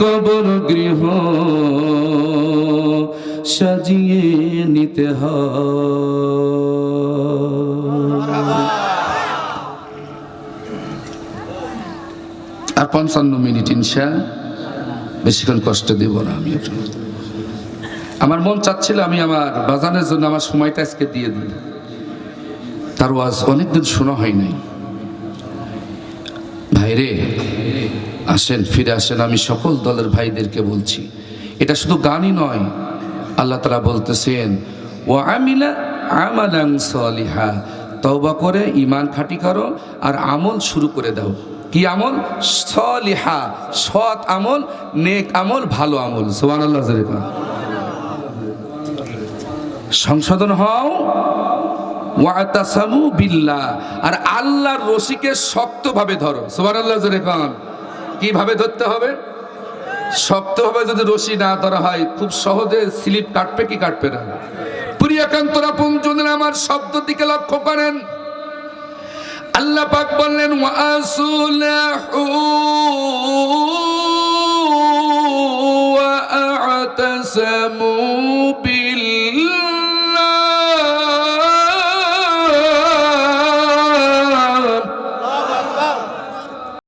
কবর গৃহ সাজিয়ে নিতে আর পঞ্চান্ন মিনিট ইনশা, বেশিক্ষণ কষ্ট দেব না আমি আমার মন চাচ্ছিল আমি আমার বাজানের জন্য আমার সময়টা আজকে দিয়ে দিই। তার ওয়াজ অনেকদিন শোনা হয় নাই। ভাইরে আসেন, ফিরে আসেন, আমি সকল দলের ভাইদেরকে বলছি। এটা শুধু গানই নয়, আল্লাহ তারা বলতেছেন ও আমিলা আমালাং সলিহা তওবা করে ইমান খাটি করো আর আমল শুরু করে দাও। কি আমল? সলিহা, সৎ আমল, নেক আমল, ভালো আমল। সোহান আল্লাহ সংশোধন হও। ওয়াতাসামু বিল্লাহ, আর আল্লাহর রশিকে শক্তভাবে ধরো। জোরে খান কীভাবে ধরতে হবে? শক্তভাবে যদি রশি না ধরা হয়, খুব সহজে স্লিপ কাটবে কি কাটবে না। প্রিয়াকান্তরা পঞ্চনের আমার শব্দ দিকে লক্ষ্য করেন। আল্লাহ পাক বললেন, ওয়াসুলাহু ওয়া